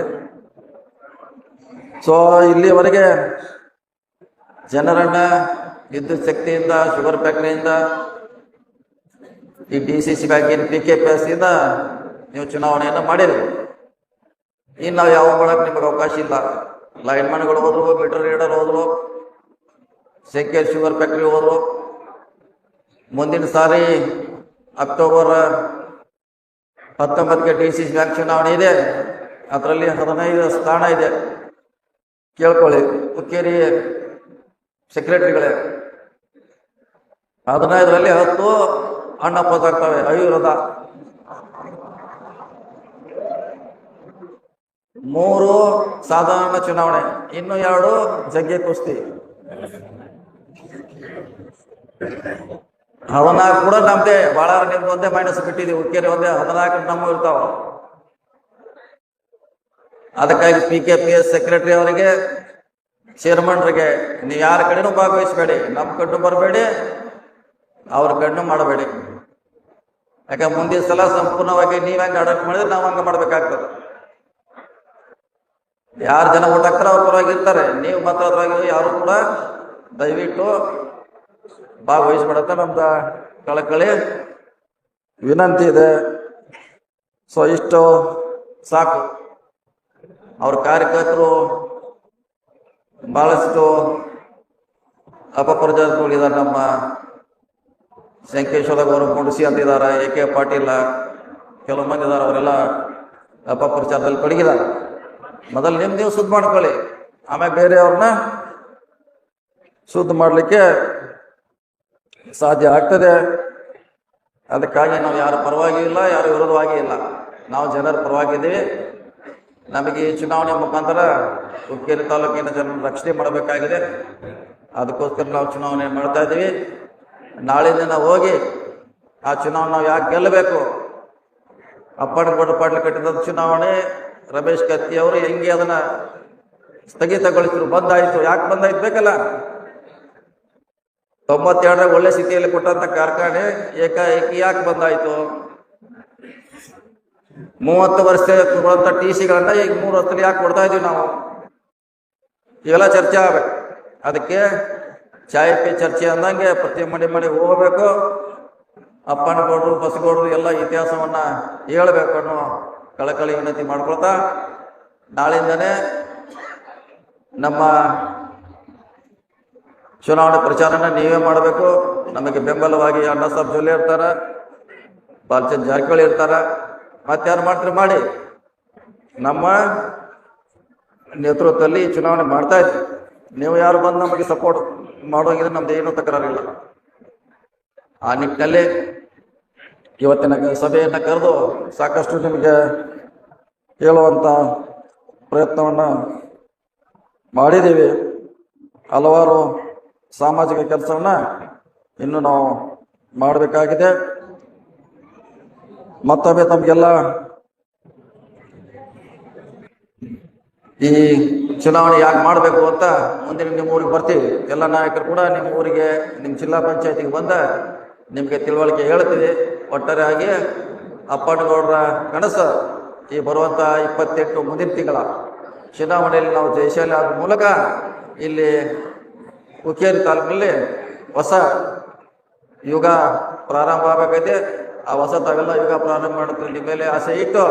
ಸೊ ಇಲ್ಲಿವರೆಗೆ ಜನರನ್ನ ವಿದ್ಯುತ್ ಶಕ್ತಿಯಿಂದ ಶುಗರ್ ಫ್ಯಾಕ್ಟ್ರಿಯಿಂದ ಈ ಡಿ ಸಿ ಸಿ ಬ್ಯಾಂಕಿನ ಪಿ ಕೆ ಪಿ ಎಸ್ ಇಂದ ನೀವು ಚುನಾವಣೆಯನ್ನು ಮಾಡಿರಿ. ಇನ್ನು ಯಾವ ಮಾಡಕ್ ನಿಮಗೆ ಅವಕಾಶ ಇಲ್ಲ. ಲೈನ್ಮನ್ಗಳು ಹೋದ್ರು ಮೀಟರ್ ರೀಡರ್ ಹೋದ್ರು, ಸೆಕೆ ಶುಗರ್ ಫ್ಯಾಕ್ಟ್ರಿ ಹೋದ್ರು. ಮುಂದಿನ ಸಾರಿ ಅಕ್ಟೋಬರ್ ಹತ್ತೊಂಬತ್ತಕ್ಕೆ ಡಿ ಸಿ ಬ್ಯಾಂಕ್ ಚುನಾವಣೆ ಇದೆ. ಅದರಲ್ಲಿ ಹದಿನೈದು ಸ್ಥಾನ ಇದೆ. ಕೇಳ್ಕೊಳ್ಳಿ ಹುಕ್ಕೇರಿ ಸೆಕ್ರೆಟರಿಗಳೇ ಹದಿನೈದರಲ್ಲಿ ಹತ್ತು ಹಣ್ಣ ಆಗ್ತವೆ ಆಯುರ್ವೇದ ಮೂರು ಸಾಧಾರಣ ಚುನಾವಣೆ, ಇನ್ನು ಎರಡು ಜಗ್ಗೆ ಕುಸ್ತಿ. ಹದಿನಾಲ್ಕು ಕೂಡ ನಮ್ದೇ ಬಹಳ ನಿಮ್ದು ಒಂದೇ ಮೈನಸ್ ಬಿಟ್ಟಿದ್ದೀವಿ ಹುಕ್ಕೇರಿ ಒಂದೇ, ಹದಿನಾಲ್ಕು ನಮ್ಮ ಇರ್ತಾವ. ಅದಕ್ಕಾಗಿ P K P S secretary ಅವರಿಗೆ ಚೇರ್ಮನ್ರಿಗೆ ನೀವು ಯಾರ ಕಡೆನೂ ಭಾಗವಹಿಸಬೇಡಿ ನಮ್ಮ ಕಣ್ಣು ಬರಬೇಡಿ, ಅವ್ರ ಕಣ್ಣು ಮಾಡಬೇಡಿ. ಯಾಕಂದ್ರೆ ಮುಂದಿನ ಸಲ ಸಂಪೂರ್ಣವಾಗಿ ನೀವ್ ಹಂಗೆ ಅಡಾಪ್ಟ್ ಮಾಡಿದ್ರೆ ನಾವು ಹಂಗ ಮಾಡ್ಬೇಕಾಗ್ತದೆ. ಯಾರು ಜನ ಓಟ್ ಅವ್ರ ಪರವಾಗಿ ನೀವು ಮಾತ್ರ ಅದ್ರಾಗ ಯಾರು ಕೂಡ ದಯವಿಟ್ಟು ಭಾಗವಹಿಸ್ಬಿಡತ್ತ ನಮ್ದ ಕಳಕಳಿ. ವಿನಂತಿ ಇದೆ. ಸೊ ಇಷ್ಟು ಸಾಕು. ಅವ್ರ ಕಾರ್ಯಕರ್ತರು ಬಹಳಷ್ಟು ಅಪಪ್ರಚಾರಗಳಿದ್ದಾರೆ ನಮ್ಮ ಶಂಕೇಶ್ವರ ಗೌರವ ಕುಂಡಿಸಿ ಅಂತಿದ್ದಾರೆ ಎ ಕೆ ಪಾಟೀಲ, ಕೆಲವು ಮಂದಿ ಇದ್ದಾರೆ, ಅವರೆಲ್ಲ ಅಪಪ್ರಚಾರದಲ್ಲಿ ತೊಡಗಿದ್ದಾರೆ. ಮೊದಲು ನಿಮ್ಮ ನೀವು ಸುದ್ದಿ ಮಾಡ್ಕೊಳ್ಳಿ. ಆಮೇಲೆ ಬೇರೆಯವ್ರನ್ನ ಶುದ್ಧ ಮಾಡಲಿಕ್ಕೆ ಸಾಧ್ಯ ಆಗ್ತದೆ. ಅದಕ್ಕಾಗಿ ನಾವು ಯಾರು ಪರವಾಗಿ ಇಲ್ಲ, ಯಾರ ವಿರೋಧವಾಗಿ ಇಲ್ಲ. ನಾವು ಜನರ ಪರವಾಗಿದ್ದೀವಿ. ನಮಗೆ ಈ ಚುನಾವಣೆ ಮುಖಾಂತರ ಹುಕ್ಕೇರಿ ತಾಲೂಕಿನ ಜನರ ರಕ್ಷಣೆ ಮಾಡಬೇಕಾಗಿದೆ. ಅದಕ್ಕೋಸ್ಕರ ನಾವು ಚುನಾವಣೆ ಮಾಡ್ತಾ ಇದ್ದೀವಿ. ನಾವು ಹೋಗಿ ಆ ಚುನಾವಣೆ ನಾವು ಯಾಕೆ ಗೆಲ್ಲಬೇಕು? ಅಪ್ಪಣ್ಣಗೌಡ ಪಾಟ್ಲಿ ಕಟ್ಟಿದ ಚುನಾವಣೆ ರಮೇಶ್ ಕತ್ತಿ ಅವರು ಹೆಂಗೆ ಅದನ್ನ ಸ್ಥಗಿತಗೊಳಿಸಿದ್ರು? ಬಂದಾಯ್ತು. ಯಾಕೆ ಬಂದಾಯ್ತು ಬೇಕಲ್ಲ? ತೊಂಬತ್ತೆರಡರ ಒಳ್ಳೆ ಸ್ಥಿತಿಯಲ್ಲಿ ಕೊಟ್ಟಂತ ಕಾರ್ಖಾನೆ ಏಕಾಏಕಿ ಯಾಕೆ ಬಂದಾಯ್ತು? ಮೂವತ್ತು ವರ್ಷ ಕೊಡುವಂತ ಟಿ ಸಿಗಳನ್ನ ಈಗ ಮೂರು ವರ್ಷದಲ್ಲಿ ಯಾಕೆ ಕೊಡ್ತಾ ಇದೀವಿ ನಾವು? ಇವೆಲ್ಲ ಚರ್ಚೆ ಆಗ್ಬೇಕು. ಅದಕ್ಕೆ ಚಾಯ್ ಪಿ ಚರ್ಚೆ ಅಂದಂಗೆ ಪ್ರತಿ ಮನೆ ಮನೆಗೆ ಹೋಗ್ಬೇಕು. ಅಪ್ಪನಗೌಡರು ಬಸಗೌಡರು ಎಲ್ಲ ಇತಿಹಾಸವನ್ನ ಹೇಳ್ಬೇಕು ಅನ್ನೋ ಕಳಕಳಿ ವಿನಂತಿ ಮಾಡ್ಕೊಳ್ತಾ ನಾಳಿಂದನೇ ನಮ್ಮ ಚುನಾವಣೆ ಪ್ರಚಾರನ ನೀವೇ ಮಾಡಬೇಕು. ನಮಗೆ ಬೆಂಬಲವಾಗಿ ಅಣ್ಣ ಸಾಬ್ ಜೊಲ್ಲೆ ಇರ್ತಾರ, ಬಾಲ್ಚಂದ್ ಜಾರಕಿಹೊಳಿ ಇರ್ತಾರ. ಮತ್ತಾರು ಮಾಡ್ತಾರೆ ಮಾಡಿ? ನಮ್ಮ ನೇತೃತ್ವದಲ್ಲಿ ಚುನಾವಣೆ ಮಾಡ್ತಾ ಇದ್ವಿ. ನೀವು ಯಾರು ಬಂದು ನಮಗೆ ಸಪೋರ್ಟ್ ಮಾಡೋಂಗಿದ್ರೆ ನಮ್ದು ಏನೂ ತಕರಾರಿಲ್ಲ. ಆ ನಿಟ್ಟಿನಲ್ಲಿ ಇವತ್ತಿನ ಸಭೆಯನ್ನು ಕರೆದು ಸಾಕಷ್ಟು ನಿಮಗೆ ಹೇಳುವಂಥ ಪ್ರಯತ್ನವನ್ನು ಮಾಡಿದ್ದೀವಿ. ಹಲವಾರು ಸಾಮಾಜಿಕ ಕೆಲಸವನ್ನು ಇನ್ನು ನಾವು ಮಾಡಬೇಕಾಗಿದೆ. ಮತ್ತೊಮ್ಮೆ ತಮಗೆಲ್ಲ ಈ ಚುನಾವಣೆ ಯಾಕೆ ಮಾಡಬೇಕು ಅಂತ ಮುಂದಿನ ನಿಮ್ಮ ಊರಿಗೆ ಬರ್ತೀವಿ. ಎಲ್ಲ ನಾಯಕರು ಕೂಡ ನಿಮ್ಮ ಊರಿಗೆ, ನಿಮ್ಮ ಜಿಲ್ಲಾ ಪಂಚಾಯತಿಗೆ ಬಂದ ನಿಮಗೆ ತಿಳುವಳಿಕೆ ಹೇಳ್ತೀವಿ. ಒಟ್ಟಾರೆಯಾಗಿ ಅಪ್ಪಣ್ಣಗೌಡರ ಕನಸು ಈ ಬರುವಂಥ ಇಪ್ಪತ್ತೆಂಟು ಮುಂದಿನ ತಿಂಗಳ ಚುನಾವಣೆಯಲ್ಲಿ ನಾವು ಜಯಶಾಲಿ ಆದ ಮೂಲಕ ಇಲ್ಲಿ ಹುಕ್ಕೇರಿ ತಾಲೂಕಿನಲ್ಲಿ ಹೊಸ ಯುಗ ಪ್ರಾರಂಭ ಆಗಬೇಕೈತೆ. ಆ ಹೊಸ ತಾವೆಲ್ಲ ಯುಗ ಪ್ರಾರಂಭ ಮಾಡುತ್ತೆ ನಿಮ್ಮ ಮೇಲೆ ಆಸೆ ಇಟ್ಟು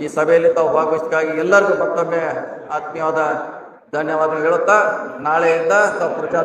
ಈ ಸಭೆಯಲ್ಲಿ ತಾವು ಭಾಗವಹಿಸಕ್ಕಾಗಿ ಎಲ್ಲರಿಗೂ ಮತ್ತೊಮ್ಮೆ ಆತ್ಮೀಯವಾದ ಧನ್ಯವಾದಗಳು ಹೇಳುತ್ತಾ ನಾಳೆಯಿಂದ ತಾವು ಪ್ರಚಾರ